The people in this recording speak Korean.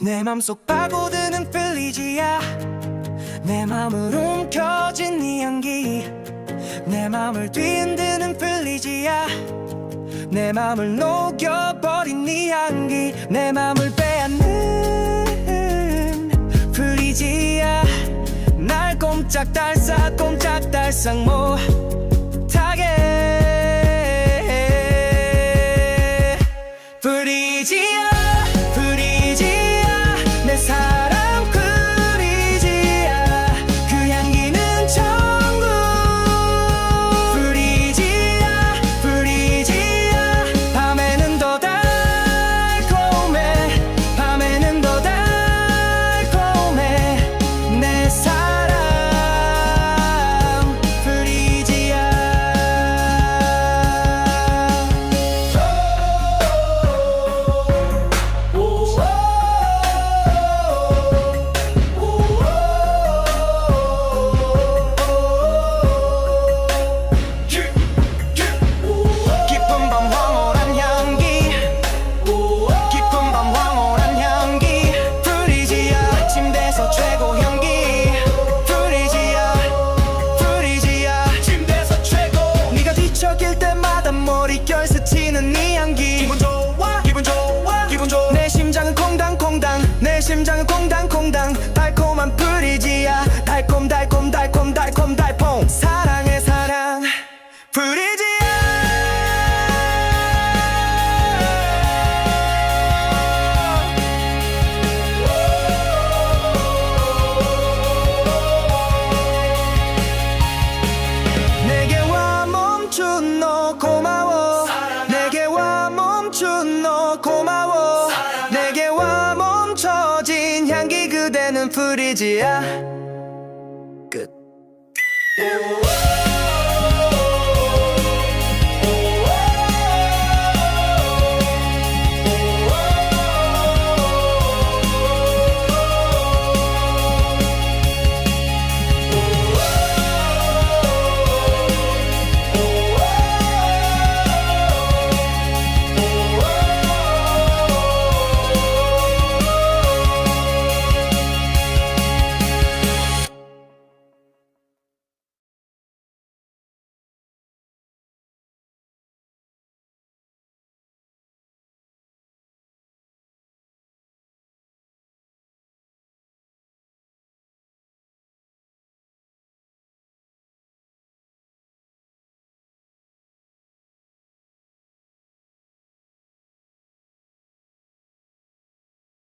내 맘속 파고드는 플리지야. 내 맘을 움켜쥔 네 향기. 내 맘을 뒤흔드는 플리지야. 내 맘을 녹여버린 네 향기. 내 맘을 빼앗는 플리지야. 날 꼼짝달싹 꼼짝달싹 못하게. 프리지야 때마다 머릿결 스치는 네 향기. 기분 좋아 기분 좋아 기분 좋아. 내 심장은 콩당콩당 내 심장은 콩당콩당. 달콤한 프리지야. 달콤 달콤 달콤 달콤 달콤. 사랑해 사랑. 프리지야. 내게 와 멈춘 너 Good.